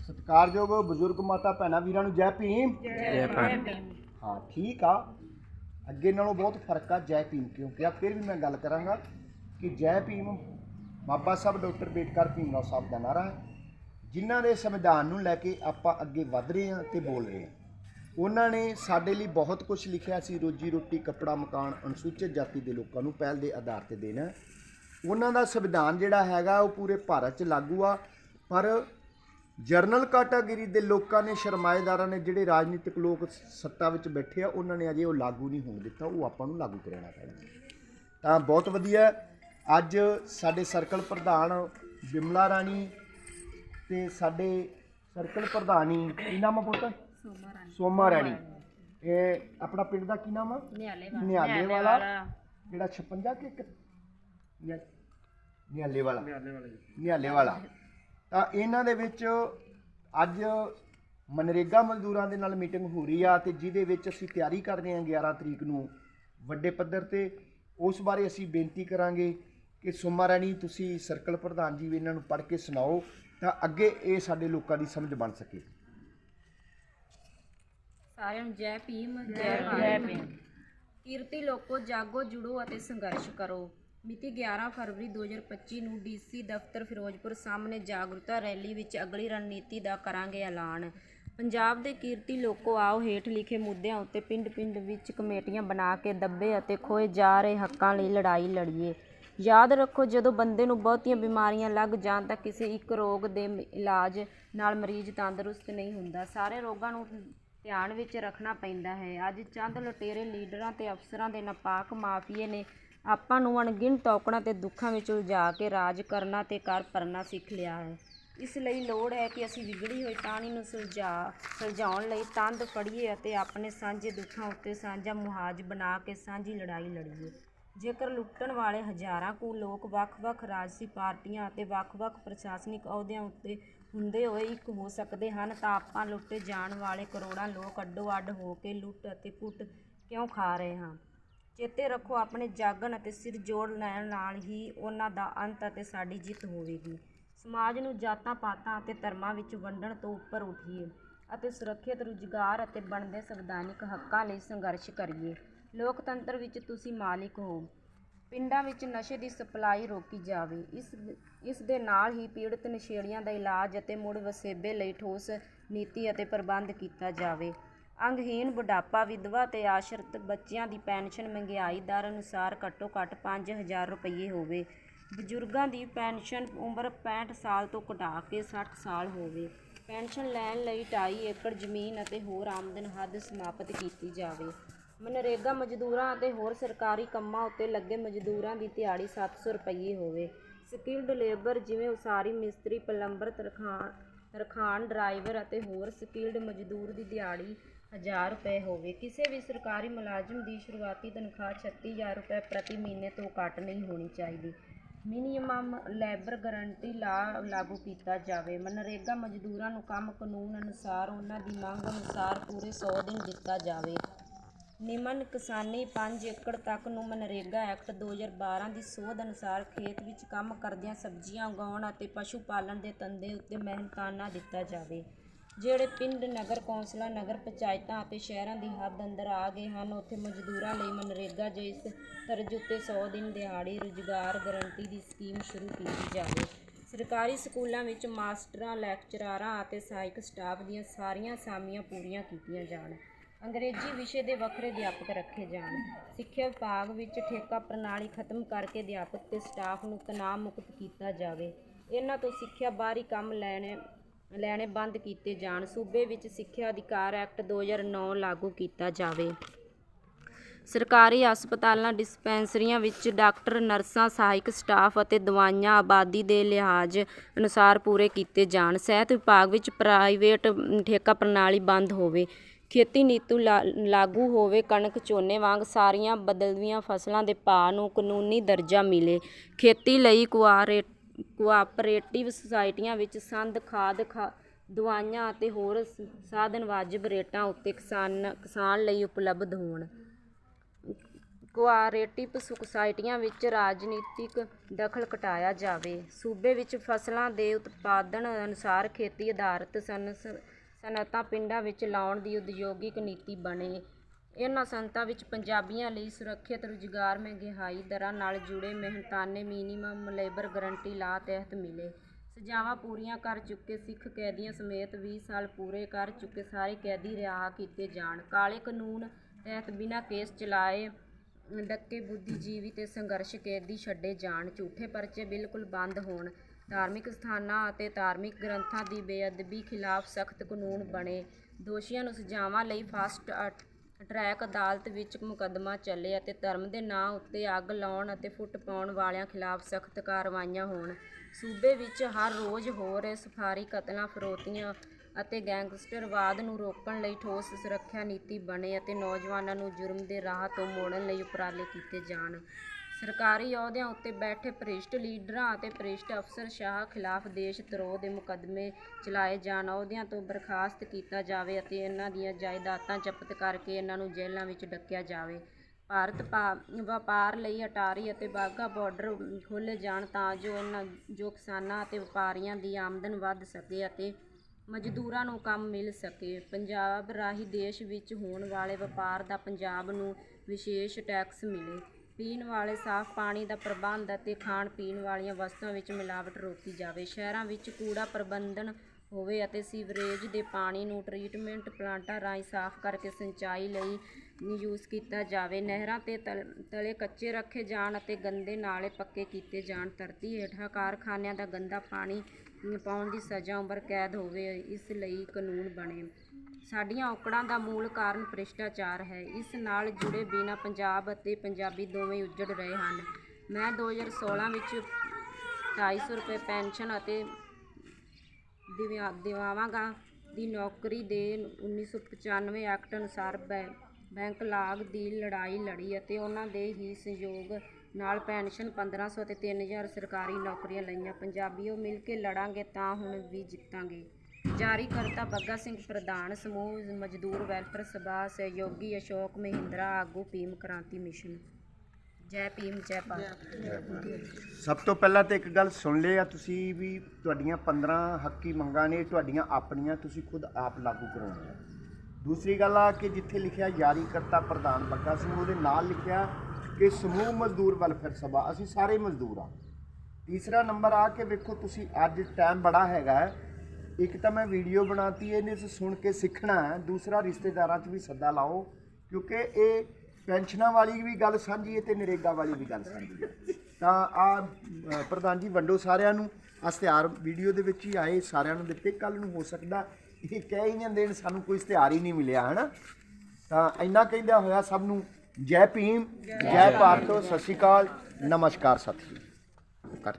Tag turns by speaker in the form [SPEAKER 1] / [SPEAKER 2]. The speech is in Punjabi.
[SPEAKER 1] ਸਤਿਕਾਰਯੋਗ ਬਜ਼ੁਰਗ ਮਾਤਾ ਭੈਣਾਂ ਵੀਰਾਂ ਨੂੰ ਜੈ ਭੀਮ।
[SPEAKER 2] ਜੈ ਭਾਰਤ
[SPEAKER 1] ਹਾਂ ਠੀਕ ਆ। ਅੱਗੇ ਨਾਲੋਂ ਬਹੁਤ ਫ਼ਰਕ ਆ ਜੈ ਭੀਮ ਕਿਉਂਕਿ ਆ ਫਿਰ ਵੀ ਮੈਂ ਗੱਲ ਕਰਾਂਗਾ ਕਿ ਜੈ ਭੀਮ ਬਾਬਾ ਸਾਹਿਬ ਡਾਕਟਰ ਬੇਟਕਰ ਭੀਮਰਾਓ ਸਾਹਿਬ ਦਾ ਨਾਰਾ ਹੈ। ਜਿਨ੍ਹਾਂ ਦੇ ਸੰਵਿਧਾਨ ਨੂੰ ਲੈ ਕੇ ਆਪਾਂ ਅੱਗੇ ਵਧ ਰਹੇ ਹਾਂ ਤੇ ਬੋਲ ਰਹੇ ਹਾਂ। ਉਹਨਾਂ ਨੇ ਸਾਡੇ ਲਈ ਬਹੁਤ ਕੁਝ ਲਿਖਿਆ ਸੀ ਰੋਜੀ ਰੋਟੀ ਕੱਪੜਾ ਮਕਾਨ ਅਨੁਸੂਚਿਤ ਜਾਤੀ ਦੇ ਲੋਕਾਂ ਨੂੰ ਪਹਿਲ ਦੇ ਆਧਾਰ ਤੇ ਦੇਣਾ। ਉਹਨਾਂ ਦਾ ਸੰਵਿਧਾਨ ਜਿਹੜਾ ਹੈਗਾ ਉਹ ਪੂਰੇ ਭਾਰਤ 'ਚ ਲਾਗੂ ਆ। ਪਰ ਜਰਨਲ ਕੈਟਾਗਰੀ ਦੇ ਲੋਕਾਂ ਨੇ ਸਰਮਾਏਦਾਰਾਂ ਨੇ ਜਿਹੜੇ ਰਾਜਨੀਤਿਕ ਲੋਕ ਸੱਤਾ ਵਿੱਚ ਬੈਠੇ ਆ ਉਹਨਾਂ ਨੇ ਅਜੇ ਉਹ ਲਾਗੂ ਨਹੀਂ ਹੋਣ ਦਿੱਤਾ ਉਹ ਆਪਾਂ ਨੂੰ ਲਾਗੂ ਕਰਾਉਣਾ ਪੈਣਾ। ਤਾਂ ਬਹੁਤ ਵਧੀਆ ਅੱਜ ਸਾਡੇ ਸਰਕਲ ਪ੍ਰਧਾਨ ਬਿਮਲਾ ਰਾਣੀ ਤੇ ਸਾਡੇ ਸਰਕਲ ਪ੍ਰਧਾਨੀ ਕੀ ਨਾਮ ਆ ਪੁੱਤ? ਸੋਮਾ ਰਾਣੀ। ਇਹ ਆਪਣਾ ਪਿੰਡ ਦਾ ਕੀ ਨਾਮ ਆ?
[SPEAKER 2] ਨਿਆਲੇ
[SPEAKER 1] ਨਿਆਲੇ ਵਾਲਾ। ਜਿਹੜਾ 56 ਕਿ ਇੱਕ- ਨਿਆ- ਨਿਆਲੇ ਵਾਲਾ। ਨਿਆਲੇ ਵਾਲਾ। ਤਾਂ ਇਹਨਾਂ ਦੇ ਵਿੱਚ ਅੱਜ ਮਨਰੇਗਾ ਮਜ਼ਦੂਰਾਂ ਦੇ ਨਾਲ ਮੀਟਿੰਗ ਹੋ ਰਹੀ ਆ ਤੇ ਜਿਹਦੇ ਵਿੱਚ ਅਸੀਂ ਤਿਆਰੀ ਕਰਦੇ ਹਾਂ 11 ਤਰੀਕ ਨੂੰ ਵੱਡੇ ਪੱਧਰ ਤੇ। ਉਸ ਬਾਰੇ ਅਸੀਂ ਬੇਨਤੀ ਕਰਾਂਗੇ ਕਿ ਸੋਮਾ ਰਾਣੀ ਤੁਸੀਂ ਸਰਕਲ ਪ੍ਰਧਾਨ ਜੀ ਵੀ ਇਹਨਾਂ ਨੂੰ ਪੜ੍ਹ ਕੇ ਸੁਣਾਓ ਤਾਂ ਅੱਗੇ ਇਹ ਸਾਡੇ ਲੋਕਾਂ ਦੀ ਸਮਝ ਬਣ ਸਕੇ।
[SPEAKER 2] ਸਾਰਿਆਂ ਨੂੰ ਜੈ ਭੀਮ ਜੈ ਭਾਰਤ ਕੀਰਤੀ ਲੋਕੋ ਜਾਗੋ ਜੁੜੋ ਅਤੇ ਸੰਘਰਸ਼ ਕਰੋ। ਮਿਤੀ 11 ਫਰਵਰੀ 2025 ਨੂੰ ਡੀਸੀ ਦਫ਼ਤਰ ਫਿਰੋਜ਼ਪੁਰ ਸਾਹਮਣੇ ਜਾਗਰੂਕਤਾ ਰੈਲੀ ਵਿੱਚ ਅਗਲੀ ਰਣਨੀਤੀ ਦਾ ਕਰਾਂਗੇ ਐਲਾਨ। ਪੰਜਾਬ ਦੇ ਕੀਰਤੀ ਲੋਕੋ ਆਓ ਹੇਠ ਲਿਖੇ ਮੁੱਦਿਆਂ ਉੱਤੇ ਪਿੰਡ-ਪਿੰਡ ਵਿੱਚ ਕਮੇਟੀਆਂ ਬਣਾ ਕੇ ਦੱਬੇ ਅਤੇ ਖੋਏ ਜਾ ਰਹੇ ਹੱਕਾਂ ਲਈ ਲੜਾਈ ਲੜੀਏ। ਯਾਦ ਰੱਖੋ, ਜਦੋਂ ਬੰਦੇ ਨੂੰ ਬਹੁਤੀਆਂ ਬਿਮਾਰੀਆਂ ਲੱਗ ਜਾਣ ਤਾਂ ਕਿਸੇ ਇੱਕ ਰੋਗ ਦੇ ਇਲਾਜ ਨਾਲ ਮਰੀਜ਼ ਤੰਦਰੁਸਤ ਨਹੀਂ ਹੁੰਦਾ। ਸਾਰੇ ਰੋਗਾਂ ਨੂੰ ਧਿਆਨ ਵਿੱਚ ਰੱਖਣਾ ਪੈਂਦਾ ਹੈ। ਅੱਜ ਚੰਦ ਲੁਟੇਰੇ ਲੀਡਰਾਂ ਤੇ ਅਫਸਰਾਂ ਦੇ ਨਾਪਾਕ ਮਾਫੀਏ ਨੇ ਆਪਾਂ ਨੂੰ ਅਣਗਿਣਤ ਤੌਕੜਾਂ ਤੇ ਦੁੱਖਾਂ ਵਿੱਚ ਉਲਝਾ ਕੇ ਰਾਜ ਕਰਨਾ ਤੇ ਕਰ ਭਰਨਾ ਸਿੱਖ ਲਿਆ ਹੈ। ਇਸ ਲਈ ਲੋੜ ਹੈ ਕਿ ਅਸੀਂ ਵਿਗੜੀ ਹੋਈ ਟਾਹਣੀ ਨੂੰ ਸੁਲਝਾ, ਸੁਲਝਾਉਣ ਲਈ ਤੰਦ ਫੜੀਏ ਅਤੇ ਆਪਣੇ ਸਾਂਝੇ ਦੁੱਖਾਂ ਉੱਤੇ ਸਾਂਝਾ ਮੁਹਾਜ ਬਣਾ ਕੇ ਸਾਂਝੀ ਲੜਾਈ ਲੜੀਏ। ਜੇਕਰ ਲੁੱਟਣ ਵਾਲੇ ਹਜ਼ਾਰਾਂ ਕੁ ਲੋਕ ਵੱਖ-ਵੱਖ ਰਾਜਸੀ ਪਾਰਟੀਆਂ ਅਤੇ ਵੱਖ-ਵੱਖ ਪ੍ਰਸ਼ਾਸਨਿਕ ਅਹੁਦਿਆਂ ਉੱਤੇ ਹੁੰਦੇ ਹੋਏ ਇੱਕ ਹੋ ਸਕਦੇ ਹਨ, ਤਾਂ ਆਪਾਂ ਲੁੱਟੇ ਜਾਣ ਵਾਲੇ ਕਰੋੜਾਂ ਲੋਕ ਅੱਡੋ-ਅੱਡ ਹੋ ਕੇ ਲੁੱਟ ਅਤੇ ਕੁੱਟ ਕਿਉਂ ਖਾ ਰਹੇ ਹਾਂ? ਚੇਤੇ ਰੱਖੋ, ਆਪਣੇ ਜਾਗਣ ਅਤੇ ਸਿਰ ਜੋੜ ਲੈਣ ਨਾਲ ਹੀ ਉਹਨਾਂ ਦਾ ਅੰਤ ਅਤੇ ਸਾਡੀ ਜਿੱਤ ਹੋਵੇਗੀ। ਸਮਾਜ ਨੂੰ ਜਾਤਾਂ, ਪਾਤਾਂ ਅਤੇ ਧਰਮਾਂ ਵਿੱਚ ਵੰਡਣ ਤੋਂ ਉੱਪਰ ਉਠੀਏ ਅਤੇ ਸੁਰੱਖਿਅਤ, ਰੁਜ਼ਗਾਰ ਅਤੇ ਬਣਦੇ ਸੰਵਿਧਾਨਿਕ ਹੱਕਾਂ ਲਈ ਸੰਘਰਸ਼ ਕਰੀਏ। ਲੋਕਤੰਤਰ ਵਿੱਚ ਤੁਸੀਂ ਮਾਲਿਕ ਹੋ। ਪਿੰਡਾਂ ਵਿੱਚ ਨਸ਼ੇ ਦੀ ਸਪਲਾਈ ਰੋਕੀ ਜਾਵੇ। ਇਸ ਇਸ ਦੇ ਨਾਲ ਹੀ ਪੀੜਤ ਨਸ਼ੇੜੀਆਂ ਦਾ ਇਲਾਜ ਅਤੇ ਮੁੜ ਵਸੇਬੇ ਲਈ ਠੋਸ ਨੀਤੀ ਅਤੇ ਪ੍ਰਬੰਧ ਕੀਤਾ ਜਾਵੇ। ਅੰਗਹੀਨ ਬੁਢਾਪਾ ਵਿਧਵਾ ਤੇ ਆਸ਼ਰਿਤ ਬੱਚਿਆਂ ਦੀ ਪੈਨਸ਼ਨ ਮਹਿੰਗਾਈ ਦਰ ਅਨੁਸਾਰ ਘੱਟੋ ਘੱਟ 5000 ਰੁਪਏ ਹੋਵੇ। ਬਜ਼ੁਰਗਾਂ ਦੀ ਪੈਨਸ਼ਨ ਉਮਰ 65 ਸਾਲ ਤੋਂ ਘਟਾ ਕੇ 60 ਸਾਲ ਹੋਵੇ। ਪੈਨਸ਼ਨ ਲੈਣ ਲਈ 2.5 ਏਕੜ ਜ਼ਮੀਨ ਅਤੇ ਹੋਰ ਆਮਦਨ ਹੱਦ ਸਮਾਪਤ ਕੀਤੀ ਜਾਵੇ। ਮਨਰੇਗਾ ਮਜ਼ਦੂਰਾਂ ਅਤੇ ਹੋਰ ਸਰਕਾਰੀ ਕੰਮਾਂ ਉੱਤੇ ਲੱਗੇ ਮਜ਼ਦੂਰਾਂ ਦੀ ਦਿਹਾੜੀ 700 ਰੁਪਏ ਹੋਵੇ। ਸਕਿਲਡ ਲੇਬਰ ਜਿਵੇਂ ਉਸਾਰੀ ਮਿਸਤਰੀ, ਪਲੰਬਰ, ਤਰਖਾਣ ਤਰਖਾਣ ਡਰਾਈਵਰ ਅਤੇ ਹੋਰ ਸਕਿਲਡ ਮਜ਼ਦੂਰ ਦੀ ਦਿਹਾੜੀ 1000 ਰੁਪਏ ਹੋਵੇ, ਕਿਸੇ ਵੀ ਸਰਕਾਰੀ ਮੁਲਾਜ਼ਮ ਦੀ ਸ਼ੁਰੂਆਤੀ ਤਨਖਾਹ 36000 ਰੁਪਏ ਪ੍ਰਤੀ ਮਹੀਨੇ ਤੋਂ ਘੱਟ ਨਹੀਂ ਹੋਣੀ ਚਾਹੀਦੀ। ਮਿਨੀਮਮ ਲੇਬਰ ਗਾਰੰਟੀ ਲਾ, ਲਾਗੂ ਕੀਤਾ ਜਾਵੇ। ਮਨਰੇਗਾ ਮਜ਼ਦੂਰਾਂ ਨੂੰ ਕੰਮ ਕਾਨੂੰਨ ਅਨੁਸਾਰ ਉਹਨਾਂ ਦੀ ਮੰਗ ਅਨੁਸਾਰ ਪੂਰੇ 100 ਦਿਨ ਦਿੱਤਾ ਜਾਵੇ। ਨਿਮਨ ਕਿਸਾਨੀ 5 ਏਕੜ ਤੱਕ ਨੂੰ ਮਨਰੇਗਾ ਐਕਟ 2012 ਦੀ ਸੋਧ ਅਨੁਸਾਰ ਖੇਤ ਵਿੱਚ ਕੰਮ ਕਰਦਿਆਂ ਸਬਜ਼ੀਆਂ ਉਗਾਉਣ ਅਤੇ ਪਸ਼ੂ ਪਾਲਣ ਦੇ ਧੰਦੇ ਉੱਤੇ ਮਿਹਨਤਾਨਾ ਦਿੱਤਾ ਜਾਵੇ। ਜਿਹੜੇ ਪਿੰਡ, ਨਗਰ ਕੌਂਸਲਾਂ, ਨਗਰ ਪੰਚਾਇਤਾਂ ਅਤੇ ਸ਼ਹਿਰਾਂ ਦੀ ਹੱਦ ਅੰਦਰ ਆ ਗਏ ਹਨ, ਉੱਥੇ ਮਜ਼ਦੂਰਾਂ ਲਈ ਮਨਰੇਗਾ ਜਿਸ ਤਰਜ਼ ਉੱਤੇ 100 ਦਿਨ ਦਿਹਾੜੀ ਰੁਜ਼ਗਾਰ ਗਰੰਟੀ ਦੀ ਸਕੀਮ ਸ਼ੁਰੂ ਕੀਤੀ ਜਾਵੇ। ਸਰਕਾਰੀ ਸਕੂਲਾਂ ਵਿੱਚ ਮਾਸਟਰਾਂ, ਲੈਕਚਰਾਰਾਂ ਅਤੇ ਸਹਾਇਕ ਸਟਾਫ ਦੀਆਂ ਸਾਰੀਆਂ ਅਸਾਮੀਆਂ ਪੂਰੀਆਂ ਕੀਤੀਆਂ ਜਾਣ। ਅੰਗਰੇਜ਼ੀ ਵਿਸ਼ੇ ਦੇ ਵੱਖਰੇ ਅਧਿਆਪਕ ਰੱਖੇ ਜਾਣ। ਸਿੱਖਿਆ ਵਿਭਾਗ ਵਿੱਚ ਠੇਕਾ ਪ੍ਰਣਾਲੀ ਖਤਮ ਕਰਕੇ ਅਧਿਆਪਕ ਤੇ ਸਟਾਫ ਨੂੰ ਤਣਾਅ ਮੁਕਤ ਕੀਤਾ ਜਾਵੇ। ਇਹਨਾਂ ਤੋਂ ਸਿੱਖਿਆ ਬਾਹਰੀ ਕੰਮ ਲੈਣੇ ਲੈਣੇ ਬੰਦ ਕੀਤੇ ਜਾਣ। ਸੂਬੇ ਵਿੱਚ ਸਿੱਖਿਆ ਅਧਿਕਾਰ ਐਕਟ 2009 ਲਾਗੂ ਕੀਤਾ ਜਾਵੇ। ਸਰਕਾਰੀ ਹਸਪਤਾਲਾਂ, ਡਿਸਪੈਂਸਰੀਆਂ ਵਿੱਚ ਡਾਕਟਰ, ਨਰਸਾਂ, ਸਹਾਇਕ ਸਟਾਫ ਅਤੇ ਦਵਾਈਆਂ ਆਬਾਦੀ ਦੇ ਲਿਹਾਜ਼ ਅਨੁਸਾਰ ਪੂਰੇ ਕੀਤੇ ਜਾਣ। ਸਿਹਤ ਵਿਭਾਗ ਵਿੱਚ ਪ੍ਰਾਈਵੇਟ ਠੇਕਾ ਪ੍ਰਣਾਲੀ ਬੰਦ ਹੋਵੇ। ਖੇਤੀ ਨੀਤੀ ਲਾ- ਲਾਗੂ ਹੋਵੇ, ਕਣਕ, ਝੋਨੇ ਵਾਂਗ ਸਾਰੀਆਂ ਬਦਲਵੀਆਂ ਫਸਲਾਂ ਦੇ ਭਾਅ ਨੂੰ ਕਾਨੂੰਨੀ ਦਰਜਾ ਮਿਲੇ। ਖੇਤੀ ਲਈ ਕੁਆਰੇ ਕੋਆਪਰੇਟਿਵ ਸੁਸਾਇਟੀਆਂ ਵਿੱਚ ਸੰਦ, ਖਾਦ, ਖਾ, ਦਵਾਈਆਂ ਅਤੇ ਹੋਰ ਸਾਧਨ ਵਾਜਬ ਰੇਟਾਂ ਉੱਤੇ ਕਿਸਾਨ ਕਿਸਾਨ ਲਈ ਉਪਲਬਧ ਹੋਣ। ਕੋਆਪਰੇਟਿਵ ਸੁਸਾਇਟੀਆਂ ਵਿੱਚ ਰਾਜਨੀਤਿਕ ਦਖਲ ਘਟਾਇਆ ਜਾਵੇ। ਸੂਬੇ ਵਿੱਚ ਫਸਲਾਂ ਦੇ ਉਤਪਾਦਨ ਅਨੁਸਾਰ ਖੇਤੀ ਆਧਾਰਿਤ ਸਨਸ ਸਨਅਤਾਂ ਪਿੰਡਾਂ ਵਿੱਚ ਲਾਉਣ ਦੀ ਉਦਯੋਗਿਕ ਨੀਤੀ ਬਣੇ। ਇਹਨਾਂ ਸੰਸਥਾ ਵਿੱਚ ਪੰਜਾਬੀਆਂ ਲਈ ਸੁਰੱਖਿਅਤ ਰੁਜ਼ਗਾਰ, ਮਹਿੰਗਾਈ ਦਰਾਂ ਨਾਲ ਜੁੜੇ ਮਿਹਨਤਾਨੇ ਮਿਨੀਮਮ ਲੇਬਰ ਗਰੰਟੀ ਲਾ ਤਹਿਤ ਮਿਲੇ। ਸਜ਼ਾਵਾਂ ਪੂਰੀਆਂ ਕਰ ਚੁੱਕੇ ਸਿੱਖ ਕੈਦੀਆਂ ਸਮੇਤ ਵੀਹ ਸਾਲ ਪੂਰੇ ਕਰ ਚੁੱਕੇ ਸਾਰੇ ਕੈਦੀ ਰਿਹਾਅ ਕੀਤੇ ਜਾਣ। ਕਾਲੇ ਕਾਨੂੰਨ ਤਹਿਤ ਬਿਨਾਂ ਕੇਸ ਚਲਾਏ ਡੱਕੇ ਬੁੱਧੀਜੀਵੀ ਤੇ ਸੰਘਰਸ਼ ਕੈਦੀ ਛੱਡੇ ਜਾਣ। ਝੂਠੇ ਪਰਚੇ ਬਿਲਕੁਲ ਬੰਦ ਹੋਣ। ਧਾਰਮਿਕ ਸਥਾਨਾਂ ਅਤੇ ਧਾਰਮਿਕ ਗ੍ਰੰਥਾਂ ਦੀ ਬੇਅਦਬੀ ਖਿਲਾਫ ਸਖਤ ਕਾਨੂੰਨ ਬਣੇ। ਦੋਸ਼ੀਆਂ ਨੂੰ ਸਜ਼ਾਵਾਂ ਲਈ ਫਾਸਟ ਟਰੈਕ ਅਦਾਲਤ ਵਿੱਚ ਮੁਕੱਦਮਾ ਚੱਲੇ ਅਤੇ ਧਰਮ ਦੇ ਨਾਂ ਉੱਤੇ ਅੱਗ ਲਾਉਣ ਅਤੇ ਫੁੱਟ ਪਾਉਣ ਵਾਲਿਆਂ ਖਿਲਾਫ ਸਖਤ ਕਾਰਵਾਈਆਂ ਹੋਣ। ਸੂਬੇ ਵਿੱਚ ਹਰ ਰੋਜ਼ ਹੋ ਰਹੇ ਸਫਾਰੀ ਕਤਲਾਂ, ਫਰੋਤੀਆਂ ਅਤੇ ਗੈਂਗਸਟਰਵਾਦ ਨੂੰ ਰੋਕਣ ਲਈ ਠੋਸ ਸੁਰੱਖਿਆ ਨੀਤੀ ਬਣੇ ਅਤੇ ਨੌਜਵਾਨਾਂ ਨੂੰ ਜੁਰਮ ਦੇ ਰਾਹ ਤੋਂ ਮੋੜਨ ਲਈ ਉਪਰਾਲੇ ਕੀਤੇ ਜਾਣ। ਸਰਕਾਰੀ ਅਹੁਦਿਆਂ ਉੱਤੇ ਬੈਠੇ ਭ੍ਰਿਸ਼ਟ ਲੀਡਰਾਂ ਅਤੇ ਭ੍ਰਿਸ਼ਟ ਅਫਸਰਸ਼ਾਹ ਖਿਲਾਫ ਦੇਸ਼ ਧਰੋਹ ਦੇ ਮੁਕੱਦਮੇ ਚਲਾਏ ਜਾਣ। ਅਹੁਦਿਆਂ ਤੋਂ ਬਰਖਾਸਤ ਕੀਤਾ ਜਾਵੇ ਅਤੇ ਇਹਨਾਂ ਦੀਆਂ ਜਾਇਦਾਦਾਂ ਜ਼ਬਤ ਕਰਕੇ ਇਹਨਾਂ ਨੂੰ ਜੇਲ੍ਹਾਂ ਵਿੱਚ ਡੱਕਿਆ ਜਾਵੇ। ਭਾਰਤ ਭਾ- ਵਪਾਰ ਲਈ ਅਟਾਰੀ ਅਤੇ ਬਾਘਾ ਬਾਰਡਰ ਖੋਲ੍ਹੇ ਜਾਣ ਤਾਂ ਜੋ ਇਹਨਾਂ, ਜੋ ਕਿਸਾਨਾਂ ਅਤੇ ਵਪਾਰੀਆਂ ਦੀ ਆਮਦਨ ਵੱਧ ਸਕੇ ਅਤੇ ਮਜ਼ਦੂਰਾਂ ਨੂੰ ਕੰਮ ਮਿਲ ਸਕੇ। ਪੰਜਾਬ ਰਾਹੀਂ ਦੇਸ਼ ਵਿੱਚ ਹੋਣ ਵਾਲੇ ਵਪਾਰ ਦਾ ਪੰਜਾਬ ਨੂੰ ਵਿਸ਼ੇਸ਼ ਟੈਕਸ ਮਿਲੇ। ਪੀਣ ਵਾਲੇ ਸਾਫ਼ ਪਾਣੀ ਦਾ ਪ੍ਰਬੰਧ ਅਤੇ ਖਾਣ ਪੀਣ ਵਾਲੀਆਂ ਵਸਤੂਆਂ ਵਿੱਚ ਮਿਲਾਵਟ ਰੋਕੀ ਜਾਵੇ। ਸ਼ਹਿਰਾਂ ਵਿੱਚ ਕੂੜਾ ਪ੍ਰਬੰਧਨ ਹੋਵੇ ਅਤੇ ਸੀਵਰੇਜ ਦੇ ਪਾਣੀ ਨੂੰ ਟਰੀਟਮੈਂਟ ਪਲਾਂਟਾਂ ਰਾਹੀਂ ਸਾਫ਼ ਕਰਕੇ ਸਿੰਚਾਈ ਲਈ ਯੂਜ਼ ਕੀਤਾ ਜਾਵੇ। ਨਹਿਰਾਂ ਤੇ ਤਲ- ਤਲੇ ਕੱਚੇ ਰੱਖੇ ਜਾਣ ਅਤੇ ਗੰਦੇ ਨਾਲੇ ਪੱਕੇ ਕੀਤੇ ਜਾਣ। ਧਰਤੀ ਹੇਠਾਂ ਕਾਰਖਾਨਿਆਂ ਦਾ ਗੰਦਾ ਪਾਣੀ ਪਾਉਣ ਦੀ ਸਜ਼ਾ ਉਮਰ ਕੈਦ ਹੋਵੇ, ਇਸ ਲਈ ਕਾਨੂੰਨ ਬਣੇ। ਸਾਡੀਆਂ ਔਕੜਾਂ ਦਾ ਮੂਲ ਕਾਰਨ ਭ੍ਰਿਸ਼ਟਾਚਾਰ ਹੈ। ਇਸ ਨਾਲ ਜੁੜੇ ਬਿਨਾ ਪੰਜਾਬ ਅਤੇ ਪੰਜਾਬੀ ਦੋਵੇਂ ਉੱਜੜ ਰਹੇ ਹਨ। ਮੈਂ 2016 ਵਿੱਚ 250 ਰੁਪਏ ਪੈਨਸ਼ਨ ਅਤੇ ਦਿਵਾਵਾਂਗਾ ਦੀ ਨੌਕਰੀ ਦੇ 1995 ਐਕਟ ਅਨੁਸਾਰ ਬੈ- ਬੈਂਕ ਲਾਗ ਦੀ ਲੜਾਈ ਲੜੀ ਅਤੇ ਉਹਨਾਂ ਦੇ ਹੀ ਸਹਿਯੋਗ ਨਾਲ ਪੈਨਸ਼ਨ 1500 ਅਤੇ 3000 ਸਰਕਾਰੀ ਨੌਕਰੀਆਂ ਲਈਆਂ। ਪੰਜਾਬੀਓ ਮਿਲ ਕੇ ਲੜਾਂਗੇ ਤਾਂ ਹੁਣ ਵੀ ਜਿੱਤਾਂਗੇ। ਜਾਰੀ ਕਰਤਾ ਬੱਗਾ ਸਿੰਘ ਪ੍ਰਧਾਨ, ਸਮੂਹ ਮਜ਼ਦੂਰ ਵੈਲਫੇਅਰ ਸਭਾ ਸਹਿਯੋਗੀ ਅਸ਼ੋਕ ਮਹਿੰਦਰਾ, ਆਗੂ ਭੀਮ ਕ੍ਰਾਂਤੀ ਮਿਸ਼ਨ। ਜੈ ਭੀਮ, ਜੈ ਭਾਰਤ।
[SPEAKER 1] ਸਭ ਤੋਂ ਪਹਿਲਾਂ ਤਾਂ ਇੱਕ ਗੱਲ ਸੁਣ ਲਿਆ ਤੁਸੀਂ ਵੀ ਤੁਹਾਡੀਆਂ 15 ਹੱਕੀ ਮੰਗਾਂ ਨੇ, ਤੁਹਾਡੀਆਂ ਆਪਣੀਆਂ ਤੁਸੀਂ ਖੁਦ ਆਪ ਲਾਗੂ ਕਰਾਉਣੀਆਂ ਦੂਸਰੀ ਗੱਲ ਆ ਕਿ ਜਿੱਥੇ ਲਿਖਿਆ ਯਾਰੀ ਕਰਤਾ ਪ੍ਰਧਾਨ ਬੱਗਾ ਸਿੰਘ, ਉਹਦੇ ਨਾਲ ਲਿਖਿਆ ਕਿ ਸਮੂਹ ਮਜ਼ਦੂਰ ਵੈਲਫੇਅਰ ਸਭਾ, ਅਸੀਂ ਸਾਰੇ ਮਜ਼ਦੂਰ ਆ। ਤੀਸਰਾ ਨੰਬਰ ਆ ਕਿ ਵੇਖੋ ਤੁਸੀਂ ਅੱਜ ਟਾਈਮ ਬੜਾ ਹੈਗਾ ਹੈ। ਇੱਕ ਤਾਂ ਮੈਂ ਵੀਡੀਓ ਬਣਾਤੀ, ਇਹਨੇ ਸੁਣ ਕੇ ਸਿੱਖਣਾ ਹੈ। ਦੂਸਰਾ, ਰਿਸ਼ਤੇਦਾਰਾਂ 'ਚ ਵੀ ਸੱਦਾ ਲਾਓ, ਕਿਉਂਕਿ ਇਹ ਪੈਨਸ਼ਨਾਂ ਵਾਲੀ ਵੀ ਗੱਲ ਸਾਂਝੀ ਹੈ ਤੇ ਨਰੇਗਾ ਵਾਲੀ ਵੀ ਗੱਲ ਸਾਂਝੀ ਹੈ। ਤਾਂ ਆ ਪ੍ਰਧਾਨ ਜੀ, ਵੰਡੋ ਸਾਰਿਆਂ ਨੂੰ। ਅਸਤਿਆਰ ਵੀਡੀਓ ਦੇ ਵਿੱਚ ਹੀ ਆਏ, ਸਾਰਿਆਂ ਨੂੰ ਦਿੱਤੇ। ਕੱਲ ਨੂੰ ਹੋ ਸਕਦਾ ਇਹ ਕਹਿ ਹੀ ਨਾ ਦੇਣ, ਸਾਨੂੰ ਕੋਈ ਇਸ਼ਤਿਹਾਰ ਹੀ ਨਹੀਂ ਮਿਲਿਆ, ਹਨਾ? ਤਾਂ ਇੰਨਾ ਕਹਿੰਦਾ ਹੋਇਆ ਸਭ ਨੂੰ ਜੈ ਭੀਮ, ਜੈ ਭਾਰਤ, ਸਤਿ ਸ਼੍ਰੀ ਅਕਾਲ, ਨਮਸਕਾਰ ਸਾਥੀਓ ਕਰ